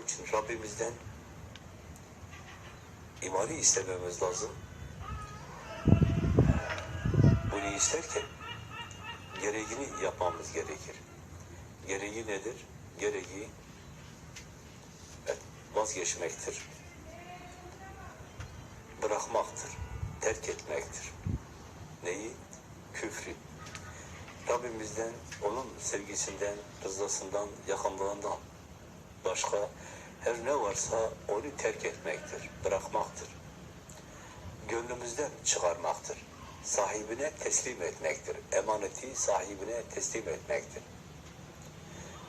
Onun için Rabbimizden imanı istememiz lazım. Bunu isterken gereğini yapmamız gerekir. Gereği nedir? Gereği evet, vazgeçmektir. Bırakmaktır. Terk etmektir. Neyi? Küfrü. Rabbimizden, onun sevgisinden, rızasından, yakınlığından başka her ne varsa onu terk etmektir, bırakmaktır. Gönlümüzden çıkarmaktır. Sahibine teslim etmektir. Emaneti sahibine teslim etmektir.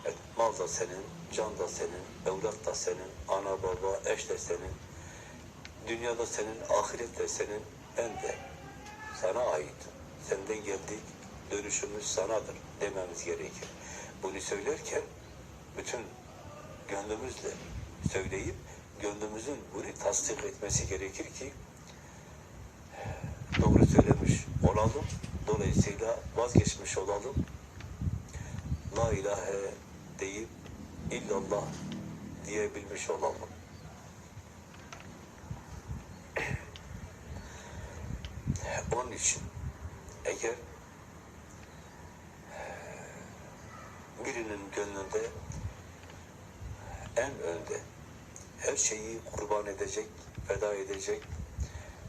Evet, mal da senin, can da senin, evlat da senin, ana baba, eş de senin, dünyada senin, ahiret de senin, ben de sana ait. Senden geldik, dönüşümüz sanadır dememiz gerekir. Bunu söylerken bütün gönlümüzle söyleyip gönlümüzün bunu tasdik etmesi gerekir ki doğru söylemiş olalım. Dolayısıyla vazgeçmiş olalım. La ilahe deyip illallah diyebilmiş olalım. Onun için eğer birinin gönlünde en önde her şeyi kurban edecek, feda edecek,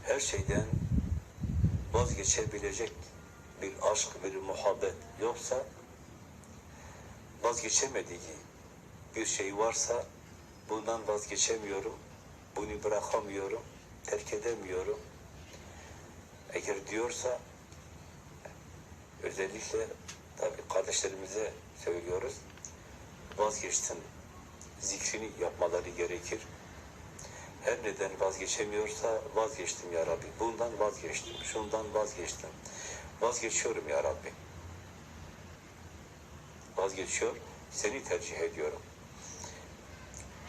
her şeyden vazgeçebilecek bir aşk, bir muhabbet yoksa vazgeçemediği bir şey varsa bundan vazgeçemiyorum, bunu bırakamıyorum, terk edemiyorum. Eğer diyorsa özellikle tabii kardeşlerimize söylüyoruz. Vazgeçtin zikrini yapmaları gerekir. Her neden vazgeçemiyorsa vazgeçtim ya Rabbi. Bundan vazgeçtim, şundan vazgeçtim. Vazgeçiyorum ya Rabbi. Vazgeçiyor, seni tercih ediyorum.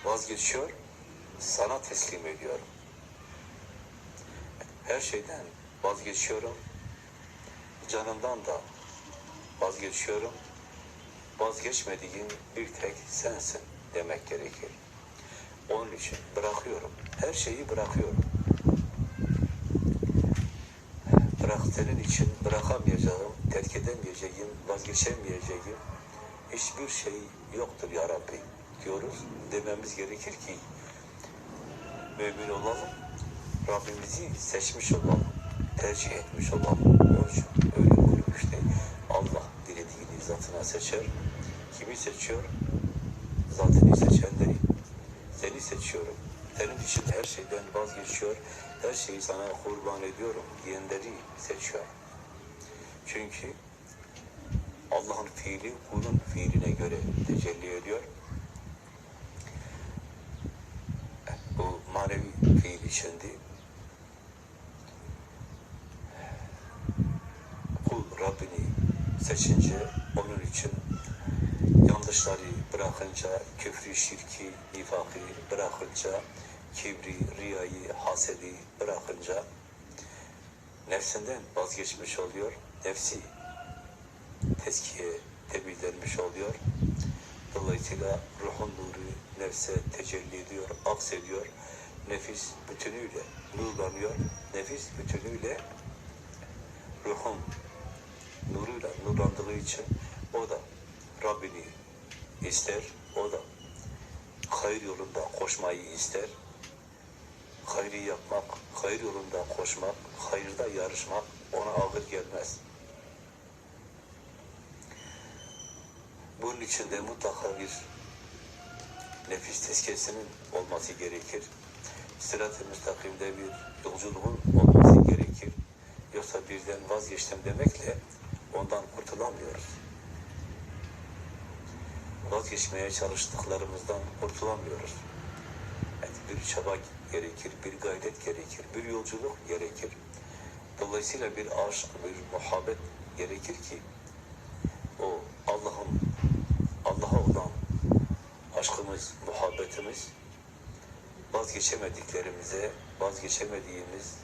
Vazgeçiyor, sana teslim ediyorum. Her şeyden vazgeçiyorum. Canımdan da vazgeçiyorum. Vazgeçmediğim bir tek sensin demek gerekir. Onun için bırakıyorum. Her şeyi bırakıyorum. Bırak senin için bırakamayacağım, terk edemeyeceğim, vazgeçemeyeceğim hiçbir şey yoktur ya Rabbi diyoruz. Dememiz gerekir ki mümin olalım. Rabbimizi seçmiş olalım. Tercih etmiş olalım. Onun için öyle buyuruyor işte. Allah dilediğini zatına seçer. Kimi seçiyor? Zatını seçenleri. Seni seçiyorum. Senin için her şeyden vazgeçiyor. Her şeyi sana kurban ediyorum diyenleri seçiyor. Çünkü Allah'ın fiili kulun fiiline göre tecelli ediyor. Bu manevi fiili şimdi kul Rabbini seçince onun için yanlışları bırakınca, küfrü, şirki, nifakı bırakınca, kibri, riyayı, hasedi bırakınca nefsinden vazgeçmiş oluyor. Nefsi teskiye temizlenmiş oluyor. Dolayısıyla ruhun nuru nefse tecelli ediyor, aksediyor. Nefis bütünüyle nurlanıyor. Nefis bütünüyle ruhun nuruyla nurlandığı için o da Rabbini ister, o da hayır yolunda koşmayı ister. Hayrı yapmak, hayır yolunda koşmak, hayırda yarışmak ona ağır gelmez. Bunun için de mutlaka bir nefis tezkiyesinin olması gerekir. Sırat-ı müstakimde bir yolculuğun olması gerekir. Yoksa birden vazgeçtim demekle ondan kurtulamıyoruz. Vazgeçmeye çalıştıklarımızdan kurtulamıyoruz. Evet, bir çaba gerekir, bir gayret gerekir, bir yolculuk gerekir. Dolayısıyla bir aşk, bir muhabbet gerekir ki o Allah'ın Allah'a olan aşkımız, muhabbetimiz vazgeçemediklerimize, vazgeçemediğimiz,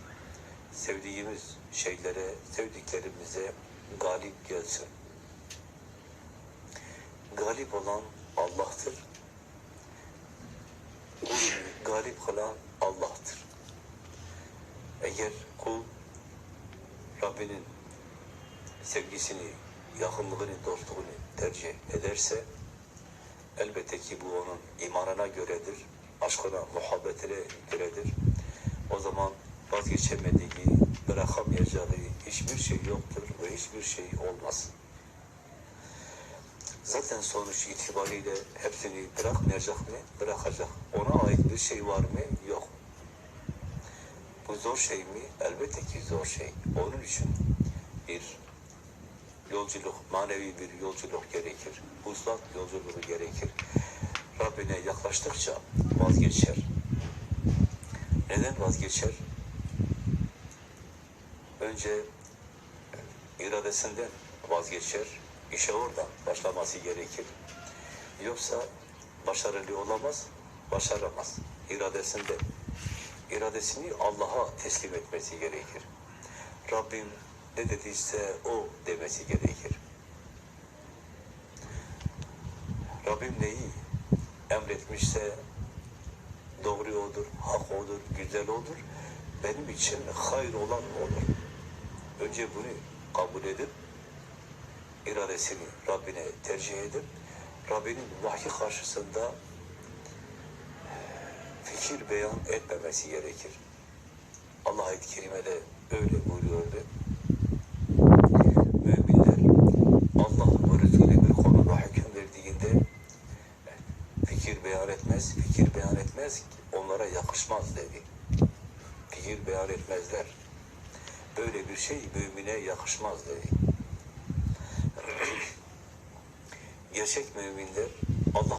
sevdiğimiz şeylere, sevdiklerimize galip gelsin. Galip olan Allah'tır. galip kılan Allah'tır. Eğer kul Rabbinin sevgisini, yakınlığını, dostluğunu tercih ederse elbette ki bu onun imanına göredir, aşkına, muhabbetine göredir. O zaman vazgeçemediği, bırakamayacağı hiçbir şey yoktur ve hiçbir şey olmaz. Zaten sonuç itibariyle hepsini bırakmayacak mı? Bırakacak. Ona ait bir şey var mı? Yok. Bu zor şey mi? Elbette ki zor şey. Onun için bir yolculuk, manevi bir yolculuk gerekir. Uzak yolculuğu gerekir. Rabbine yaklaştıkça vazgeçer. Neden vazgeçer? Önce iradesinden vazgeçer. İşe oradan başlaması gerekir. Yoksa başarılı olamaz, başaramaz. İradesinden. İradesini Allah'a teslim etmesi gerekir. Rabbim ne dediyse o demesi gerekir. Rabbim neyi emretmişse doğru odur, hak odur, güzel odur. Benim için hayır olan odur. Önce bunu kabul edip iradesini Rabbine tercih edip Rabbinin vahyi karşısında fikir beyan etmemesi gerekir. Allah ayet-i kerimede öyle buyuruyordu. Müminler Allah ve Resulü bir konuda hüküm verdiğinde fikir beyan etmez, fikir beyan etmez, onlara yakışmaz dedi. Fikir beyan etmezler. Böyle bir şey mümine yakışmaz dedi. Gerçek müminler